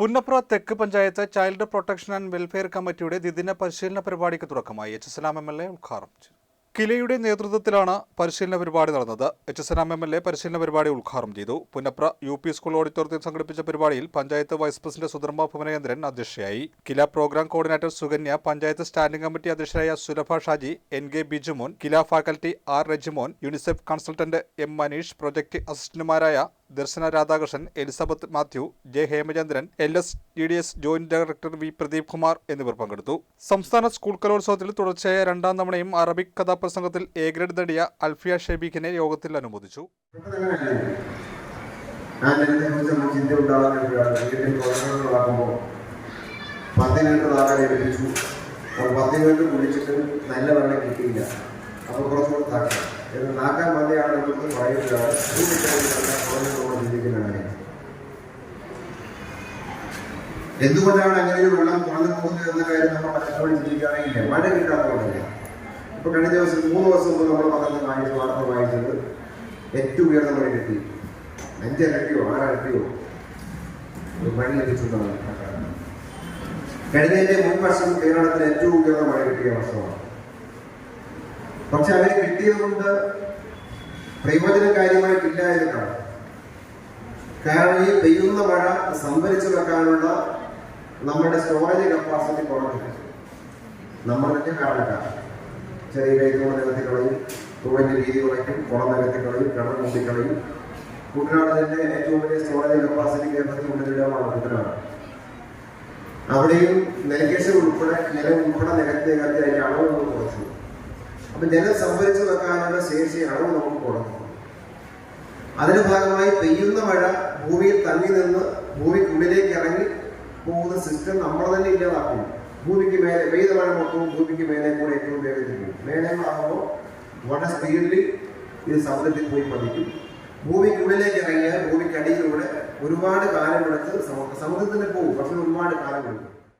പുന്നപ്ര തെക്ക് panchayat child protection and welfare കമ്മിറ്റിയുടെ ദ്വിദിന പരിശീലന പരിപാടിക്ക് തുടക്കമായി H S M L A ഉദ്ഘാടനം ചെയ്തു. കിലയുടെ നേതൃത്വത്തിലാണ് പരിശീലന പരിപാടി നടന്നത്. H S M L A പരിശീലന പരിപാടി ഉദ്ഘാടനം ചെയ്തു. പുന്നപ്ര യു പി സ്കൂൾ ഓഡിറ്റോറിയത്തിൽ സംഘടിപ്പിച്ച പരിപാടിയിൽ പഞ്ചായത്ത് വൈസ് പ്രസിഡന്റ് സുധർമ്മ ഭുവനേന്ദ്രൻ അധ്യക്ഷയായി. KILA programme coordinator Sukanya panchayat standing committee അധ്യക്ഷരായ Sulabha Shaji N K Bijumon KILA faculty R Rajimon UNICEF consultant M Manish project അസിസ്റ്റന്റുമാരായ Darshana Radhakrishnan Elizabeth Mathew J Hemachandran L S D D S joint director V Pradeep Kumar എന്നിവർ പങ്കെടുത്തു. സംസ്ഥാന school കലോത്സവത്തിൽ തുടർച്ചയായ രണ്ടാം തവണയും Arabic കഥാപ്രസംഗത്തിൽ A grade നേടിയ അൽഫിയ ഷെബീഖിനെ യോഗത്തിൽ അനുമോദിച്ചു. അപ്പോൾ കുടിച്ചിട്ട് നല്ല അപ്പോൾ കുറച്ചുകൂടെ താക്കാം എന്ന് നാക്കാൻ മതിയാണ് നമുക്ക് പറയുകയാണ് ഈ വിഷയത്തിലല്ല കുറഞ്ഞു നമ്മൾ ചിന്തിക്കുന്ന കാര്യം എന്തുകൊണ്ടാണ് അങ്ങനെ ഒരു വെള്ളം കുറഞ്ഞു പോകുന്നത് എന്ന കാര്യം നമ്മൾ പലപ്പോഴും ചിന്തിക്കുകയാണെങ്കിൽ മഴ കിട്ടാത്തതുകൊണ്ടല്ല ഇപ്പൊ കഴിഞ്ഞ ദിവസം മൂന്ന് ദിവസം മുമ്പ് നമ്മൾ പത്രത്തിൽ വായിച്ചു വാർത്ത വായിച്ചത് ഏറ്റവും ഉയർന്ന മഴ കിട്ടി. അഞ്ചരട്ടിയോ ആറരട്ടിയോ ഒരു മഴ ലഭിച്ചു എന്നാണ് കഴിഞ്ഞതിന്റെ മുൻ വർഷം കേരളത്തിൽ ഏറ്റവും ഉയർന്ന മഴ കിട്ടിയ വർഷമാണ്. പക്ഷെ അവർ കിട്ടിയത് കൊണ്ട് പ്രയോജനം കാര്യമായിട്ടില്ല എന്നതാണ്. കാരണം ഈ പെയ്യുന്ന മഴ സംഭരിച്ചു വെക്കാനുള്ള നമ്മുടെ സ്റ്റോറേജ് കപ്പാസിറ്റി കുറഞ്ഞില്ല തന്നെ കാരണക്കാർ ചെറിയ കൈകൊണ്ട് നികത്തി കളയും തുവന്റെ രീതി കുറയ്ക്കും കുളം നികത്തി കളയും കിണർ മൂടിക്കളയും കുട്ടനാട് തന്നെ ഏറ്റവും വലിയ സ്റ്റോറേജ് കപ്പാസിറ്റി കേരളത്തിൽ കൊണ്ടുവരികയാണ് കുട്ടനാട്. അവിടെയും നെൽകേശം ഉൾപ്പെടെ ജലം ഉൾപ്പെടെ നികത്തി നികത്തി അതിന്റെ അളവ് നമുക്ക് കുറച്ചു. അപ്പൊ ജലം സംഭരിച്ചു വെക്കാനുള്ള ശേഷി അളവ് നമുക്ക് കുറച്ചു അതിന്റെ ഭാഗമായി പെയ്യുന്ന മഴ ഭൂമിയിൽ തങ്ങി നിന്ന് ഭൂമിക്കുള്ളിലേക്ക് ഇറങ്ങി സിസ്റ്റം നമ്മൾ തന്നെ ഇല്ലാതാക്കുന്നു. ഭൂമിക്ക് മേലെ പെയ്ത മഴ മൊത്തവും ഭൂമിക്ക് മേലെ കൂടെ ഏറ്റവും വേഗത്തിൽ പോകും മേലങ്ങളാകുമ്പോൾ വളരെ സ്പീഡിൽ ഇത് സമുദ്രത്തിൽ പോയി പതിക്കും. ഭൂമിക്കുള്ളിലേക്ക് ഇറങ്ങിയാൽ ഭൂമിക്കടിയിലൂടെ ഒരുപാട് കാലമെടുത്ത് സമുദ്ര സമുദ്രത്തിന് പോകും. പക്ഷെ ഒരുപാട് കാലം കാലമെടുക്കും